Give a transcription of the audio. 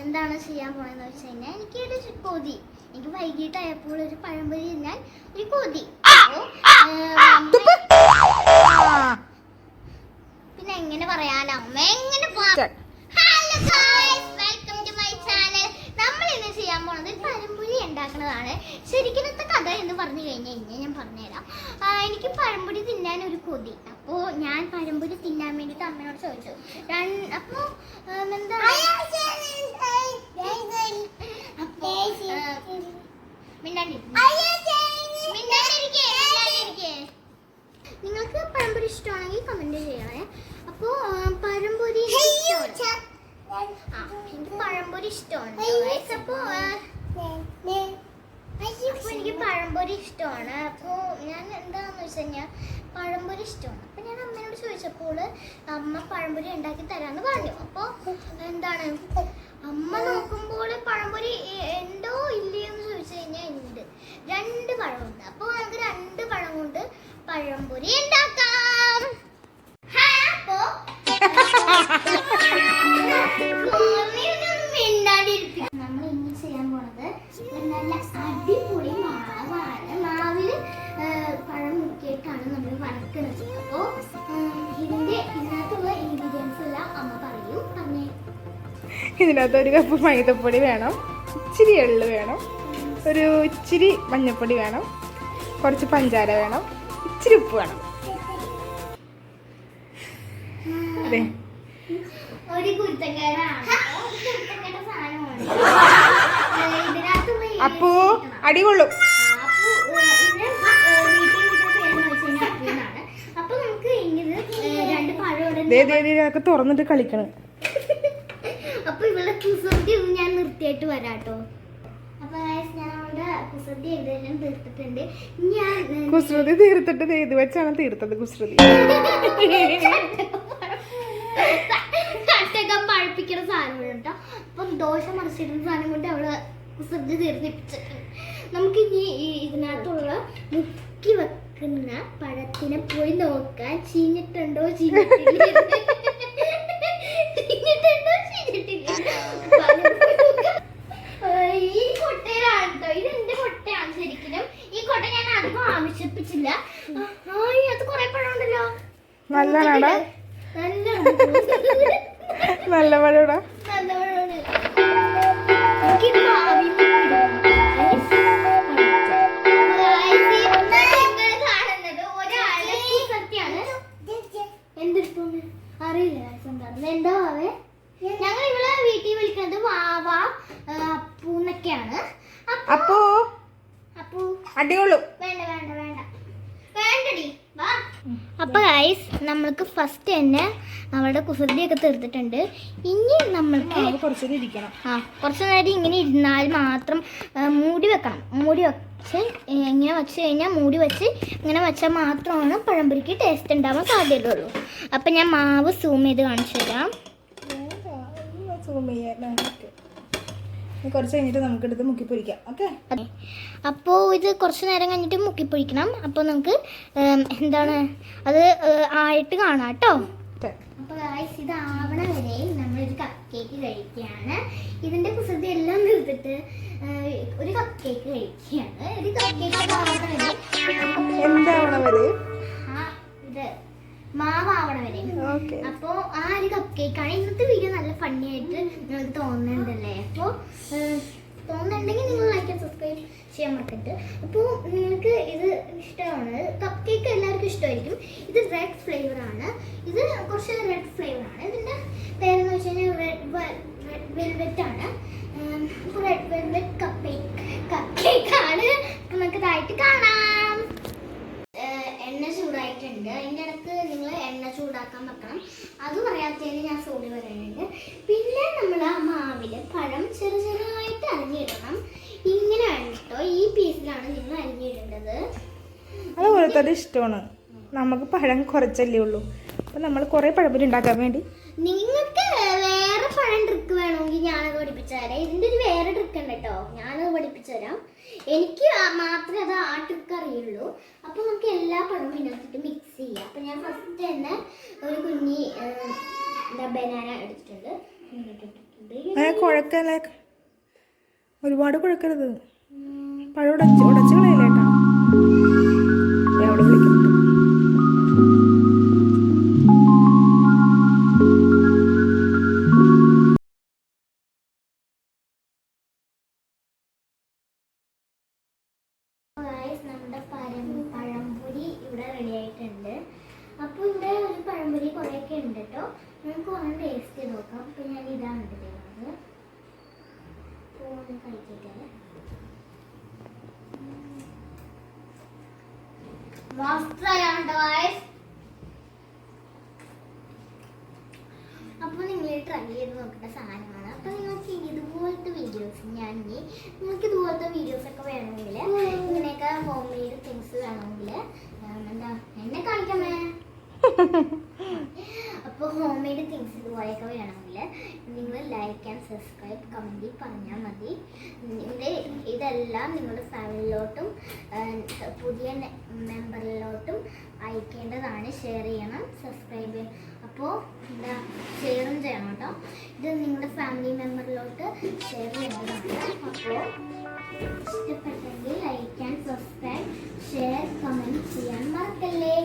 എന്താണ് ചെയ്യാൻ പോണെന്ന് വെച്ച് കഴിഞ്ഞാൽ എനിക്ക് ഒരു കൊതി. എനിക്ക് വൈകിട്ടായപ്പോൾ ഒരു പഴംപൊരി തിന്നാൻ ഒരു കൊതി. പിന്നെ എങ്ങനെ പറയാനാ? അമ്മ എങ്ങനെ. Hello welcome to my channel നമ്മൾ ഇന്ന് ചെയ്യാൻ പോണത് പഴംപൊരി ഉണ്ടാക്കുന്നതാണ്. ശരിക്കത്തെ കഥ എന്ന് പറഞ്ഞു കഴിഞ്ഞാൽ ഇനി ഞാൻ പറഞ്ഞുതരാം. എനിക്ക് പഴംപൊരി തിന്നാൻ ഒരു കൊതി. അപ്പോൾ ഞാൻ പഴംപൊരി തിന്നാൻ വേണ്ടിയിട്ട് അമ്മയോട് ചോദിച്ചു. അപ്പോൾ എന്താ? അപ്പോൾ. നിങ്ങൾക്ക് പഴംപൊരി ഇഷ്ടമാണെങ്കിൽ കമന്റ് ചെയ്യണേ. അപ്പോ പഴംപൊരി എനിക്ക് പഴംപൊരി ഇഷ്ടമാണ്. guys. അപ്പോ ആ, അപ്പൊ എനിക്ക് പഴംപൊരി ഇഷ്ടമാണ് അപ്പോൾ ഞാൻ എന്താണെന്ന് വെച്ച് കഴിഞ്ഞാൽ പഴംപൊരി ഇഷ്ടമാണ്. അപ്പം ഞാൻ അമ്മയോട് ചോദിച്ചപ്പോൾ അമ്മ പഴംപൊരി ഉണ്ടാക്കി തരാമെന്ന് പറഞ്ഞു. അപ്പോൾ എന്താണ്? അമ്മ നോക്കുമ്പോൾ പഴംപൊരി ഉണ്ടോ ഇല്ലയോ എന്ന് ചോദിച്ചു കഴിഞ്ഞാൽ ഉണ്ട്. രണ്ട് പഴമുണ്ട്. അപ്പോൾ നമുക്ക് രണ്ട് പഴം കൊണ്ട് പഴംപൊരി ഉണ്ടാക്കാം. ഹാ, ഇതിനകത്ത് ഒരു കപ്പ് മൈദപ്പൊടി വേണം. ഇച്ചിരി എള്ള് വേണം. ഒരു ഇച്ചിരി മഞ്ഞൾപ്പൊടി വേണം. കുറച്ച് പഞ്ചാര വേണം. ഇച്ചിരി ഉപ്പ് വേണം. അതെ. അപ്പോ അടികൊള്ളും തുറന്നിട്ട് കളിക്കണം. കുസൃതി ഞാൻ നിർത്തിയിട്ട് വരാട്ടോ. കുസൃതി തീർത്തിട്ട് ഇത് വെച്ചാണ് തീർത്തത് കുസൃതി. കട്ടൊക്കെ പഴപ്പിക്കുന്ന സാധനം കേട്ടോ. അപ്പൊ ദോശ മറിച്ചിടുന്ന സാധനം കൊണ്ട് അവൾ കുസൃതി തീർന്നിപ്പിച്ചിട്ടുണ്ട്. നമുക്ക് ഇനി ഇതിനകത്തുള്ള മുക്കി വെക്കുന്ന പഴത്തിനെ പോയി നോക്കാൻ ചീഞ്ഞിട്ടുണ്ടോ ചീഞ്ഞിട്ടില്ലേ ചീഞ്ഞിട്ടുണ്ടോ ചീഞ്ഞിട്ടില്ല അപ്പൊ അത് പോയി നോക്കാം. ഏഹ് ഈ കൊട്ടയിലാണ് കേട്ടോ ഇത് എന്റെ കൊട്ടയാണ് ശരിക്കും ഈ കൊട്ട ഞാൻ അധികം ആവശ്യപ്പിച്ചില്ല ആയി അത് കുറെ പഴം ഉണ്ടല്ലോ നല്ലതാണാടാ നല്ല നല്ല മഴടാ നല്ല പഴമാണ് എനിക്കിത് ആവിയിൽ ഇടണം. Guys, ഇവിടെ നിങ്ങൾ കാണുന്നത് ഒരാളുടെ നല്ല? അറിയില്ല. എന്താ വാവേ? ഞങ്ങൾ ഇവിടെ വീട്ടിൽ വിളിക്കുന്നത് വാവ അപ്പു അപ്പു അടികൊള്ളും വേണ്ട വാ അപ്പൊ ഗൈസ് നമ്മൾക്ക് ഫസ്റ്റ് തന്നെ അവളുടെ കുസൃതിയൊക്കെ തീർത്തിട്ടുണ്ട്. ഇനി നമ്മൾക്ക് കുറച്ചുകൂടി ഇരിക്കണം. ആ കുറച്ച് നേരം ഇങ്ങനെ ഇരുന്നാൽ മാത്രം മൂടി വെക്കണം. മൂടി വെച്ച് ഇങ്ങനെ വെച്ച് കഴിഞ്ഞാൽ മൂടി വെച്ച് ഇങ്ങനെ വെച്ചാൽ മാത്രമാണ് പഴംപൊരിക്ക് ടേസ്റ്റ് ഉണ്ടാവാൻ സാധ്യതയുള്ളൂ. അപ്പം ഞാൻ മാവ് സൂം ചെയ്ത് കാണിച്ചു തരാം. സൂം ചെയ്യാൻ കുറച്ച് കഴിഞ്ഞിട്ട് നമുക്ക് എടുത്ത് മുക്കി പൊരിക്കാം. ഓക്കെ? അപ്പോൾ ഇത് കുറച്ച് നേരം കഴിഞ്ഞിട്ട് മുക്കി പൊരിക്കണം. അപ്പോൾ നമുക്ക് എന്താണ് അത് ആയിട്ട് കാണാം കേട്ടോ. അപ്പോൾ വരെ ഇത് ആവണ വരെ നമ്മളൊരു കപ്പ് കേക്ക് കഴിക്കുകയാണ്. ഇതിന്റെ കുസൃതി എല്ലാം തീർത്തിട്ട് ഒരു കപ്പ് കേക്ക് കഴിക്കുകയാണ്. ഒരു കപ്പ് കേക്ക് ആവണ വരെ? മാവാവണ വരെ അപ്പോൾ ആ ഒരു കപ്പ് കേക്കാണ് ഇന്നത്തെ വീഡിയോ നല്ല ഫണ്ണി ആയിട്ട് നിങ്ങൾക്ക് തോന്നുന്നുണ്ടല്ലേ? അപ്പോ തോന്നുന്നുണ്ടെങ്കിൽ നിങ്ങൾ ലൈക്ക് സബ്സ്ക്രൈബ് ചെയ്യാൻ മറക്കരുത്. അപ്പോൾ നിങ്ങൾക്ക് ഇത് ഇഷ്ടമാണ്. കപ്പ് കേക്ക് എല്ലാവർക്കും ഇഷ്ടമായിരിക്കും. ഇത് റെഡ് ഫ്ലേവർ ആണ്. ഇത് കുറച്ച് റെഡ് ഫ്ലേവർ ആണ്. ഇതിന്റെ പേരെന്ന് വെച്ച് കഴിഞ്ഞാൽ റെഡ് റെഡ് വെൽവെറ്റ് ആണ്. അപ്പോൾ റെഡ് വെൽവെറ്റ് കപ്പ് കേക്ക് കപ്പ് കേക്കാണ് അപ്പോൾ നമുക്ക് ഇതായിട്ട് കാണാം ഏഹ് എണ്ണ ചൂടായിട്ടുണ്ട് അതിന്റെ ഇടയ്ക്ക് നിങ്ങൾ എണ്ണ ചൂടാക്കാൻ വെക്കണം. അത് പറയാത്തതിന് ഞാൻ സോറി പറയുന്നുണ്ട്. പിന്നെ നമ്മൾ ആ മാവിൽ പഴം ചെറു ചെറുതായിട്ട് അരിഞ്ഞിടണം. ഇങ്ങനെയാണ് കേട്ടോ ഈ പീസിലാണ് നിങ്ങൾ അരിഞ്ഞിടേണ്ടത്. അത് ഓരോരുത്തരുടെ ഇഷ്ടമാണ്. നമുക്ക് പഴം കുറച്ചല്ലേ ഉള്ളൂ. അപ്പം നമ്മൾ കുറേ പഴപ്പൊരി ഉണ്ടാക്കാൻ വേണ്ടി. നിങ്ങൾക്ക് വേറെ പഴം ട്രിക്ക് വേണമെങ്കിൽ ഞാനത് പഠിപ്പിച്ചു തരാം. ഇതിന്റെ ഒരു വേറെ ട്രിക്ക് ഉണ്ട് കേട്ടോ. ഞാനത് പഠിപ്പിച്ചു തരാം. എനിക്ക് മാത്രമേ അത് ആ ട്രിക്ക് അറിയുള്ളൂ. അപ്പോൾ നമുക്ക് എല്ലാ പഴവും ഇതിനകത്തിട്ട് മിക്സ് ചെയ്യാം. അപ്പം ഞാൻ ഫസ്റ്റ് തന്നെ ഒരു കുഞ്ഞി എന്താ ബനാന എടുത്തിട്ടുണ്ട്. അങ്ങനെ കുഴക്കല്ലേ? ഒരുപാട് കുഴക്കരുത്. പഴം ഉടച്ച് ഉടച്ച് കളയില്ലേട്ടാ ഒരു പഴംപൊരി കുറേയൊക്കെ ഉണ്ട് കേട്ടോ നമുക്ക് ഒന്ന് ടേസ്റ്റ് ചെയ്ത് നോക്കാം. അപ്പോൾ ഞാൻ ഇതാണ് ഇത് അപ്പോൾ ഒന്ന് മസ്തയാണ് അപ്പോൾ നിങ്ങൾ ട്രൈ ചെയ്ത് നോക്കേണ്ട സാധനമാണ് അപ്പോൾ നിങ്ങൾക്ക് ഇതുപോലത്തെ വീഡിയോസ് ഞാൻ ഇനി നിങ്ങൾക്ക് ഇതുപോലത്തെ വീഡിയോസ് ഒക്കെ വേണമെങ്കിൽ ഇങ്ങനെയൊക്കെ ഹോം മെയ്ഡ് തിങ്സ് വേണമെങ്കിൽ എന്താ എന്നെ കാണിക്കാമേ? അപ്പോൾ ഹോം മെയ്ഡ് തിങ്സ് ഇതുപോലെയൊക്കെ വേണമെങ്കിൽ നിങ്ങൾ ലൈക്ക് ആൻഡ് സബ്സ്ക്രൈബ് കമന്റിൽ പറഞ്ഞാൽ മതി. ഇത് ഇതെല്ലാം നിങ്ങളുടെ ഫാമിലിയിലോട്ടും പുതിയ മെമ്പറിലോട്ടും അയക്കേണ്ടതാണ്. ഷെയർ ചെയ്യണം സബ്സ്ക്രൈബ് അപ്പോൾ എന്താ ഷെയറും ചെയ്യണം കേട്ടോ. ഇത് നിങ്ങളുടെ ഫാമിലി മെമ്പറിലോട്ട് ഷെയർ ചെയ്യേണ്ടതാണ്. അപ്പോൾ ഇഷ്ടപ്പെട്ടെങ്കിൽ like and subscribe share comment ചെയ്യാൻ മറക്കല്ലേ.